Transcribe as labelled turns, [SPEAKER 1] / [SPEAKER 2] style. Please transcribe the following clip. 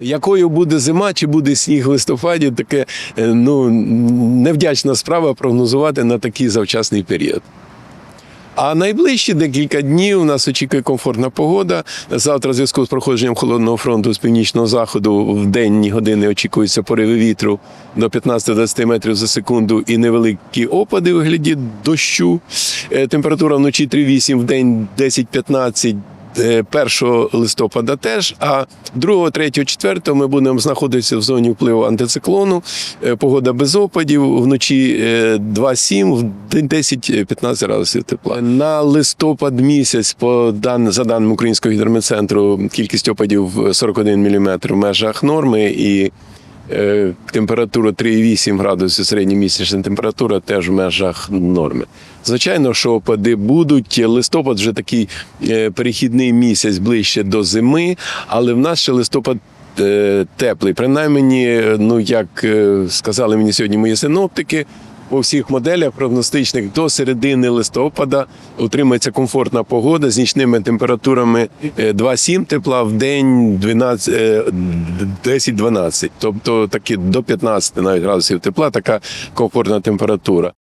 [SPEAKER 1] Якою буде зима, чи буде сніг в листопаді, таке е, ну, невдячна справа прогнозувати на такий завчасний період. А найближчі декілька днів нас очікує комфортна погода. Завтра, в зв'язку з проходженням холодного фронту з північного заходу в денні години очікуються пориви вітру до 15-20 метрів за секунду і невеликі опади у вигляді дощу. Е, Температура вночі 3-8, в день 10-15. Е, 1 листопада теж, а 2, 3, 4 ми будемо знаходитися в зоні впливу антициклону. Е, Погода без опадів, вночі е, 2-7, в день 10-15 градусів тепла. На листопад місяць, по дан, за даними Українського гідрометцентру, кількість опадів 41 мм в межах норми і е, температура 3,8 градусів, середньомісячна температура теж в межах норми. Звичайно, що опади будуть. Листопад вже такий е, перехідний місяць ближче до зими, але в нас ще листопад. е, Теплий, принаймні, е, ну як е, сказали мені сьогодні мої синоптики, по всіх моделях прогностичних до середини листопада утримається комфортна погода з нічними температурами е, 2-7 тепла в день 12, е, 10-12. Тобто таки до 15 навіть градусів тепла, така комфортна температура.